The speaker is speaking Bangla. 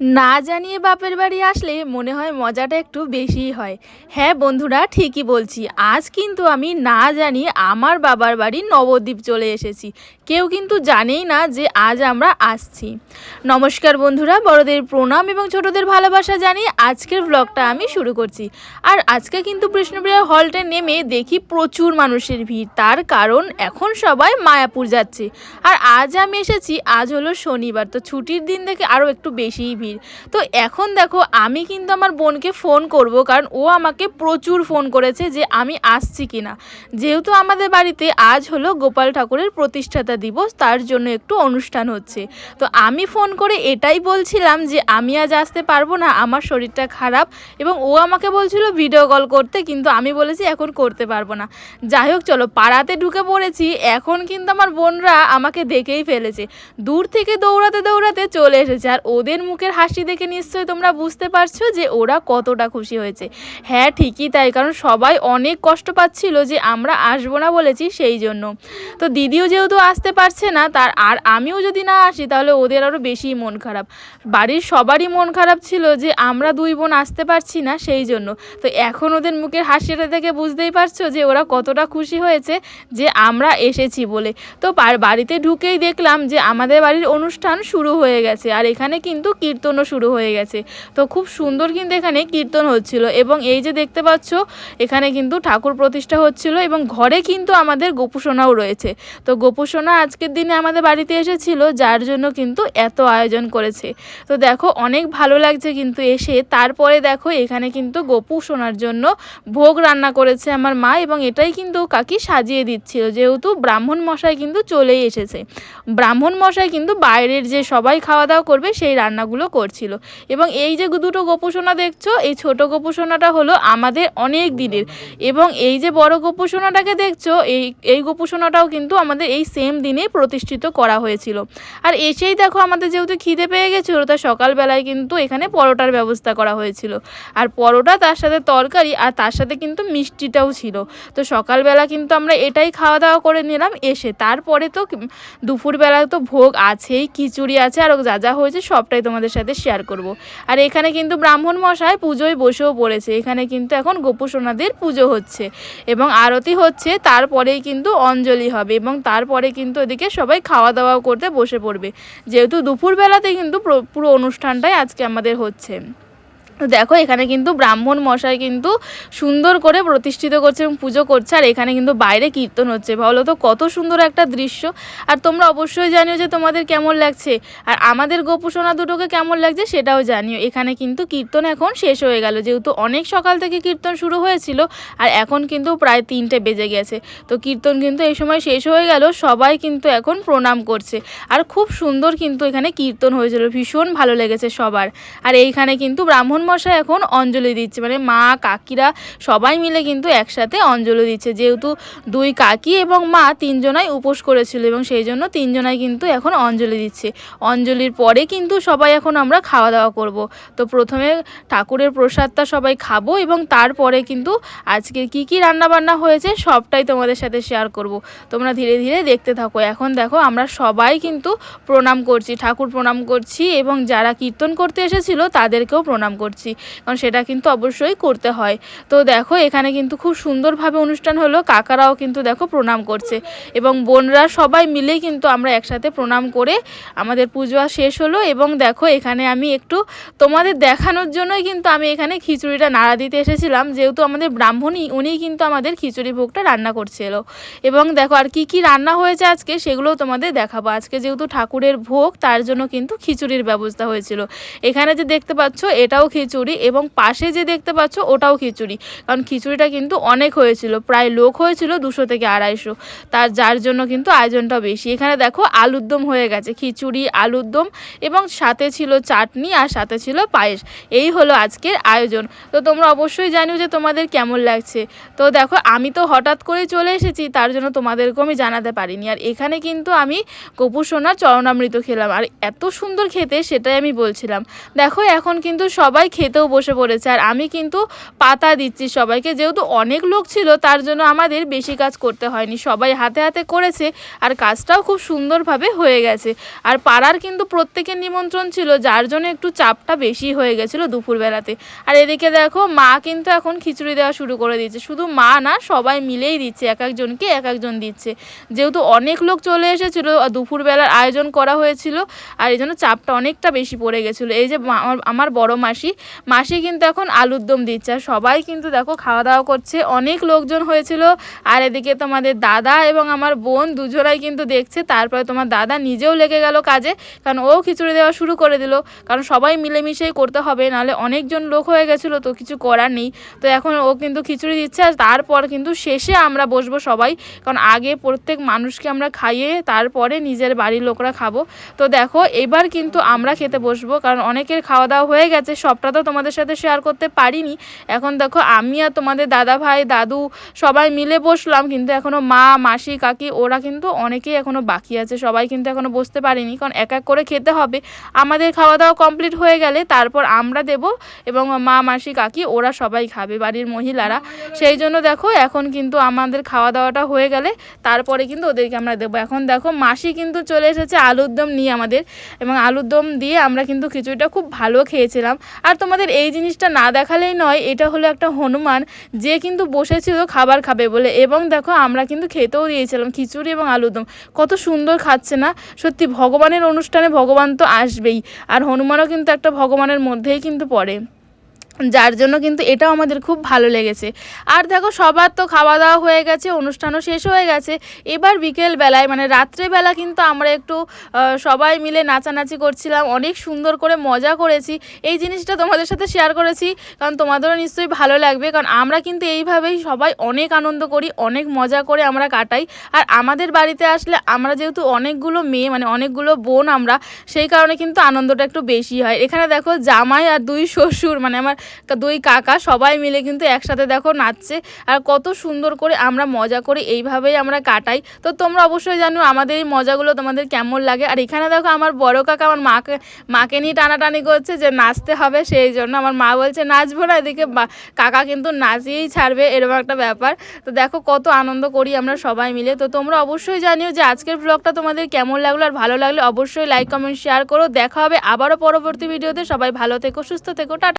না জানিয়ে বাপের বাড়ি আসলে মনে হয় মজাটা একটু বেশিই হয়। হ্যাঁ বন্ধুরা, ঠিকই বলছি। আজ কিন্তু আমি না জানি আমার বাবার বাড়ি নবদ্বীপ চলে এসেছি। কেউ কিন্তু জানেই না যে আজ আমরা আসছি। নমস্কার বন্ধুরা, বড়দের প্রণাম এবং ছোটদের ভালোবাসা জানিয়ে আজকের ব্লগটা আমি শুরু করছি। আর আজকে কিন্তু কৃষ্ণপ্রিয়া হলটে নেমে দেখি প্রচুর মানুষের ভিড়। তার কারণ এখন সবাই মায়াপুর যাচ্ছে। আর আজ আমি এসেছি, আজ হলো শনিবার, তো ছুটির দিন দেখে আরও একটু বেশিই ভিড়। তো এখন দেখো, আমি কিন্তু আমার বোনকে ফোন করব, কারণ ও আমাকে প্রচুর ফোন করেছে যে আমি আসছি কিনা। যেহেতু আমাদের বাড়িতে আজ হলো গোপাল ঠাকুরের প্রতিষ্ঠাতা দিবস তার জন্য একটু অনুষ্ঠান হচ্ছে। তো আমি ফোন করে এটাই বলছিলাম যে আমি আজ আসতে পারব না, আমার শরীরটা খারাপ এবং ও আমাকে বলছিল ভিডিও কল করতে, কিন্তু আমি বলেছি এখন করতে পারব না। যাই হোক, চলো পাড়াতে ঢুকে পড়েছি, এখন কিন্তু আমার বোনরা আমাকে দেখেই ফেলেছে। দূর থেকে দৌড়াতে দৌড়াতে চলে এসেছে, আর ওদের মুখের হাসি দেখে নিশ্চয়ই তোমরা বুঝতে পারছ যে ওরা কতটা খুশি হয়েছে। হ্যাঁ ঠিকই তাই, কারণ সবাই অনেক কষ্ট পাচ্ছিল যে আমরা আসব না বলেছি সেই জন্য। তো দিদিও যেহেতু আসতে পারছে না, তার আর আমিও যদি না আসি, তাহলে ওদের আরও বেশি মন খারাপ। বাড়ির সবারই মন খারাপ ছিল যে আমরা দুই বোন আসতে পারছি না সেই জন্য। তো এখন ওদের মুখের হাসিটা দেখে বুঝতেই পারছ যে ওরা কতটা খুশি হয়েছে যে আমরা এসেছি বলে। তো বাড়িতে ঢুকেই দেখলাম যে আমাদের বাড়ির অনুষ্ঠান শুরু হয়ে গেছে, আর এখানে কিন্তু কীর্তনও শুরু হয়ে গেছে। তো খুব সুন্দর কিন্তু এখানে কীর্তন হচ্ছিল এবং এই যে দেখতে পাচ্ছ, এখানে কিন্তু ঠাকুর প্রতিষ্ঠা হচ্ছিল এবং ঘরে কিন্তু আমাদের গোপুসোনাও রয়েছে। তো গোপুসোনা আজকের দিনে আমাদের বাড়িতে এসেছিল, যার জন্য কিন্তু এত আয়োজন করেছে। তো দেখো, অনেক ভালো লাগছে কিন্তু এসে। তারপরে দেখো, এখানে কিন্তু গোপু সোনার জন্য ভোগ রান্না করেছে আমার মা এবং এটাই কিন্তু কাকি সাজিয়ে দিচ্ছিল। যেহেতু ব্রাহ্মণ মশাই কিন্তু চলেই এসেছে। ব্রাহ্মণ মশাই কিন্তু বাইরের যে সবাই খাওয়া দাওয়া করবে, সেই রান্নাগুলো করছিল। এবং এই যে দুটো গোপুসোনা দেখছ, এই ছোট গোপুসোনাটা হলো আমাদের অনেক দিনের। এবং এই যে বড় গোপুসোনাটাকে দেখছ, এই এই গোপুসোনাটাও কিন্তু আমাদের এই সেম দিনে প্রতিষ্ঠিত করা হয়েছিল। আর এসেই দেখো আমাদের যেহেতু খিদে পেয়ে গেছিল, তা সকালবেলায় কিন্তু এখানে পরোটার ব্যবস্থা করা হয়েছিল। আর পরোটা তার সাথে তরকারি আর তার সাথে কিন্তু মিষ্টিটাও ছিল। তো সকালবেলা কিন্তু আমরা এটাই খাওয়া দাওয়া করে নিলাম, এসে তারপরে তো দুপুরবেলা তো ভোগ আছেই, খিচুড়ি আছে, আর যা যা হয়েছে সবটাই তোমাদের সাথে শেয়ার করব। আর এখানে কিন্তু ব্রাহ্মণ মশাই পুজোয় বসেও পড়েছে, এখানে কিন্তু এখন গোপুসোনাদের পুজো হচ্ছে। এবং আরতি হচ্ছে, তারপরেই কিন্তু অঞ্জলি হবে এবং তারপরে কিন্তু ওদিকে সবাই খাওয়া দাওয়া করতে বসে পড়বে। যেহেতু দুপুরবেলাতে কিন্তু পুরো অনুষ্ঠানটাই আজকে আমাদের হচ্ছে। দেখো, এখানে কিন্তু ব্রাহ্মণ মশাই কিন্তু সুন্দর করে প্রতিষ্ঠিত করছে এবং পুজো করছে, আর এখানে কিন্তু বাইরে কীর্তন হচ্ছে। ভালো তো কত সুন্দর একটা দৃশ্য। আর তোমরা অবশ্যই জানিও যে তোমাদের কেমন লাগছে, আর আমাদের গোপুসোনা দুটোকে কেমন লাগছে সেটাও জানিও। এখানে কিন্তু কীর্তন এখন শেষ হয়ে গেল, যেহেতু অনেক সকাল থেকে কীর্তন শুরু হয়েছিল, আর এখন কিন্তু প্রায় তিনটে বেজে গেছে। তো কীর্তন কিন্তু এই সময় শেষ হয়ে গেল, সবাই কিন্তু এখন প্রণাম করছে। আর খুব সুন্দর কিন্তু এখানে কীর্তন হয়েছিল, ভীষণ ভালো লেগেছে সবার। আর এইখানে কিন্তু ব্রাহ্মণ মশাই এখন অঞ্জলি দিচ্ছে। মানে মা, কাকিরা সবাই মিলে কিন্তু একসাথে অঞ্জলি দিচ্ছে। যেহেতু দুই কাকি এবং মা তিনজনাই উপোস করেছিল এবং সেই জন্য তিনজনাই কিন্তু এখন অঞ্জলি দিচ্ছে। অঞ্জলির পরে কিন্তু সবাই এখন আমরা খাওয়া দাওয়া করব। তো প্রথমে ঠাকুরের প্রসাদটা সবাই খাব এবং তারপরে কিন্তু আজকে কি কি রান্না বান্না হয়েছে সবটাই তোমাদের সাথে শেয়ার করব। তোমরা ধীরে ধীরে দেখতে থাকো। এখন দেখো আমরা সবাই কিন্তু প্রণাম করছি, ঠাকুর প্রণাম করছি এবং যারা কীর্তন করতে এসেছিল তাদেরকেও প্রণাম করছি। করছি, কারণ সেটা কিন্তু অবশ্যই করতে হয়। তো দেখো, এখানে কিন্তু খুব সুন্দরভাবে অনুষ্ঠান হলো, কাকারাও কিন্তু দেখো প্রণাম করছে এবং বোনরা সবাই মিলে কিন্তু আমরা একসাথে প্রণাম করে আমাদের পুজো শেষ হলো এবং দেখো, এখানে আমি একটু তোমাদের দেখানোর জন্যই কিন্তু আমি এখানে খিচুড়িটা নাড়া দিতে এসেছিলাম, যেহেতু আমাদের ব্রাহ্মণই উনি কিন্তু আমাদের খিচুড়ি ভোগটা রান্না করছিল। এবং দেখো, আর কি কি রান্না হয়েছে আজকে সেগুলোও তোমাদের দেখাবো। আজকে যেহেতু ঠাকুরের ভোগ, তার জন্য কিন্তু খিচুড়ির ব্যবস্থা হয়েছিল। এখানে যে দেখতে পাচ্ছ, এটাও খিচুড়ি এবং পাশে যে দেখতে পাচ্ছ ওটাও খিচুড়ি। কারণ খিচুড়িটা কিন্তু অনেক হয়েছিল, প্রায় লোক হয়েছিল দুশো থেকে আড়াইশো। তার, যার জন্য কিন্তু আয়োজনটাও বেশি। এখানে দেখো আলুর দম হয়ে গেছে, খিচুড়ি, আলুর দম এবং সাথে ছিল চাটনি আর সাথে ছিল পায়েস। এই হলো আজকের আয়োজন। তো তোমরা অবশ্যই জানিও যে তোমাদের কেমন লাগছে। তো দেখো আমি তো হঠাৎ করেই চলে এসেছি, তার জন্য তোমাদেরকেও আমি জানাতে পারিনি। আর এখানে কিন্তু আমি কপুর সোনার চরণামৃত খেলাম। আর এত সুন্দর খেতে সেটাই আমি বলছিলাম। দেখো এখন কিন্তু সবাই খেতেও বসে পড়েছে। আর আমি কিন্তু পাতা দিচ্ছি সবাইকে। যেহেতু অনেক লোক ছিল, তার জন্য আমাদের বেশি কাজ করতে হয়নি। সবাই হাতে হাতে করেছে আর কাজটাও খুব সুন্দরভাবে হয়ে গেছে। আর পাড়ার কিন্তু প্রত্যেকের নিমন্ত্রণ ছিল, যার জন্য একটু চাপটা বেশি হয়ে গেছিল দুপুরবেলাতে। আর এদিকে দেখো, মা কিন্তু এখন খিচুড়ি দেওয়া শুরু করে দিচ্ছে শুধু মা না, সবাই মিলেই দিচ্ছে, এক একজনকে এক একজন দিচ্ছে। যেহেতু অনেক লোক চলে এসেছিল দুপুরবেলার আয়োজন করা হয়েছিল, আর এই জন্য চাপটা অনেকটা বেশি পড়ে গেছিল। এই যে আমার- বড় মাসি মাসি কিন্তু এখন আলুর দম দিচ্ছে আর সবাই কিন্তু দেখো খাওয়া দাওয়া করছে। অনেক লোকজন হয়েছিল। আর এদিকে তোমাদের দাদা এবং আমার বোন দুজনাই কিন্তু দেখছে। তারপরে তোমার দাদা নিজেও লেগে গেল কাজে, কারণ ও খিচুড়ি দেওয়া শুরু করে দিল। কারণ সবাই মিলেমিশেই করতে হবে, নাহলে অনেকজন লোক হয়ে গেছিল তো কিছু করার নেই। তো এখন ও কিন্তু খিচুড়ি দিচ্ছে আর তারপর কিন্তু শেষে আমরা বসবো সবাই। কারণ আগে প্রত্যেক মানুষকে আমরা খাইয়ে তারপরে নিজের বাড়ির লোকরা খাব। তো দেখো, এবার কিন্তু আমরা খেতে বসবো। কারণ অনেকের খাওয়া দাওয়া হয়ে গেছে, সবটা তো তোমাদের সাথে শেয়ার করতে পারিনি। এখন দেখো আমি আর তোমাদের দাদা ভাই, দাদু সবাই মিলে বসলাম, কিন্তু এখনও মা, মাসি, কাকি ওরা কিন্তু অনেকেই এখনও বাকি আছে। সবাই কিন্তু এখনও বসতে পারিনি, কারণ এক এক করে খেতে হবে। আমাদের খাওয়া দাওয়া কমপ্লিট হয়ে গেলে তারপর আমরা দেব এবং মা, মাসি, কাকি ওরা সবাই খাবে, বাড়ির মহিলারা। সেই জন্য দেখো এখন কিন্তু আমাদের খাওয়া দাওয়াটা হয়ে গেলে তারপরে কিন্তু ওদেরকে আমরা দেবো। এখন দেখো মাসি কিন্তু চলে এসেছে আলুর দম নিয়ে আমাদের এবং আলুর দম দিয়ে আমরা কিন্তু খিচুড়িটা খুব ভালো খেয়েছিলাম। আর তোমাদের এই জিনিসটা না দেখালেই নয়, এটা হলো একটা হনুমান যে কিন্তু বসেছিল খাবার খাবে বলে। এবং দেখো আমরা কিন্তু খেতেও দিয়েছিলাম খিচুড়ি এবং আলুর দম। কত সুন্দর খাচ্ছে না? সত্যি ভগবানের অনুষ্ঠানে ভগবান তো আসবেই। আর হনুমানও কিন্তু একটা ভগবানের মধ্যেই কিন্তু পড়ে। যার জন্য কিন্তু এটাও আমাদের খুব ভালো লেগেছে। আর দেখো, সবার তো খাওয়া দাওয়া হয়ে গেছে, অনুষ্ঠানও শেষ হয়ে গেছে। এবার বিকেল বেলায় মানে রাত্রেবেলা কিন্তু আমরা একটু সবাই মিলে নাচানাচি করছিলাম, অনেক সুন্দর করে মজা করেছি। এই জিনিসটা তোমাদের সাথে শেয়ার করেছি, কারণ তোমাদেরও নিশ্চয়ই ভালো লাগবে, কারণ আমরা কিন্তু এইভাবেই সবাই অনেক আনন্দ করি, অনেক মজা করে আমরা কাটাই। আর আমাদের বাড়িতে আসলে আমরা যেহেতু অনেকগুলো মেয়ে মানে অনেকগুলো বোন আমরা, সেই কারণে কিন্তু আনন্দটা একটু বেশি হয়। এখানে দেখো, জামাই আর দুই শ্বশুর মানে আমার দুই কাকা সবাই মিলে কিন্তু একসাথে দেখো নাচছে। আর কত সুন্দর করে আমরা মজা করি, এইভাবেই আমরা কাটাই। তো তোমরা অবশ্যই জানো আমাদের এই মজাগুলো তোমাদের কেমন লাগে। আর এখানে দেখো আমার বড় কাকা আমার মাকে মাকে নিয়ে টানাটানি করছে যে নাচতে হবে সেই জন্য। আমার মা বলছে, নাচবো না এদিকে। কাকা কিন্তু নাচিয়েই ছাড়বে, এরকম একটা ব্যাপার। তো দেখো কত আনন্দ করি আমরা সবাই মিলে। তো তোমরা অবশ্যই জানিও যে আজকের ব্লগটা তোমাদের কেমন লাগল আর ভালো লাগলে অবশ্যই লাইক কমেন্ট শেয়ার করো। দেখা হবে আবারও পরবর্তী ভিডিওতে সবাই ভালো থেকো, সুস্থ থেকো, টাটা।